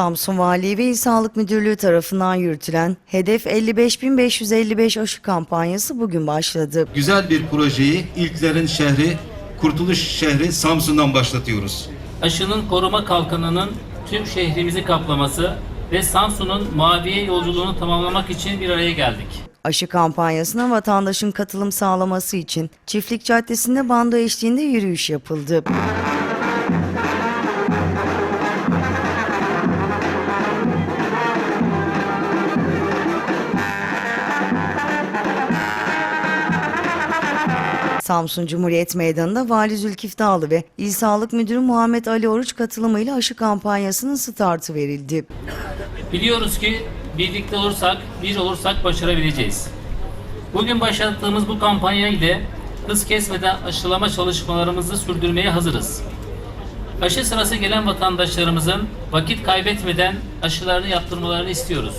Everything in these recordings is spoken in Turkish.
Samsun Valiliği ve İl Sağlık Müdürlüğü tarafından yürütülen Hedef 55.555 aşı kampanyası bugün başladı. Güzel bir projeyi ilklerin şehri, kurtuluş şehri Samsun'dan başlatıyoruz. aşının koruma kalkanının tüm şehrimizi kaplaması ve Samsun'un maviye yolculuğunu tamamlamak için bir araya geldik. Aşı kampanyasına vatandaşın katılım sağlaması için Çiftlik Caddesi'nde bando eşliğinde yürüyüş yapıldı. Samsun Cumhuriyet Meydanı'nda Vali Zülkif Dağlı ve İl Sağlık Müdürü Muhammed Ali Oruç katılımıyla aşı kampanyasının startı verildi. Biliyoruz ki birlikte olursak, bir olursak başarabileceğiz. Bugün başlattığımız bu kampanya ile hız kesmeden aşılama çalışmalarımızı sürdürmeye hazırız. Aşı sırası gelen vatandaşlarımızın vakit kaybetmeden aşılarını yaptırmalarını istiyoruz.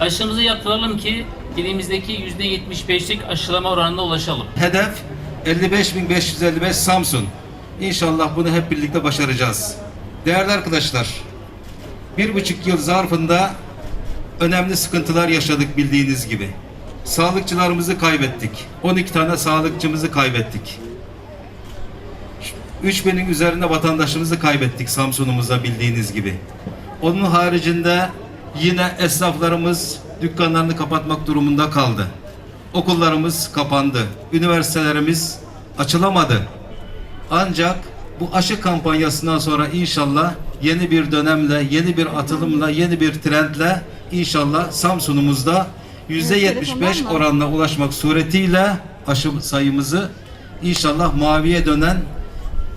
Aşımızı yaptıralım ki ilimizdeki %75'lik aşılama oranına ulaşalım. Hedef 55.555 Samsun. İnşallah bunu hep birlikte başaracağız. Değerli arkadaşlar, bir buçuk yıl zarfında önemli sıkıntılar yaşadık bildiğiniz gibi. Sağlıkçılarımızı kaybettik. 12 tane sağlıkçımızı kaybettik. 3000'in üzerinde vatandaşımızı kaybettik Samsun'umuzda bildiğiniz gibi. Onun haricinde yine esnaflarımız dükkanlarını kapatmak durumunda kaldı. Okullarımız kapandı. Üniversitelerimiz açılamadı. Ancak bu aşı kampanyasından sonra inşallah yeni bir dönemle, yeni bir atılımla, yeni bir trendle inşallah Samsun'umuzda %75 oranına ulaşmak suretiyle aşı sayımızı inşallah maviye dönen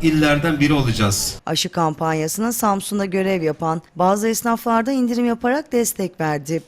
illerden biri olacağız. Aşı kampanyasına Samsun'da görev yapan bazı esnaflarda indirim yaparak destek verdi.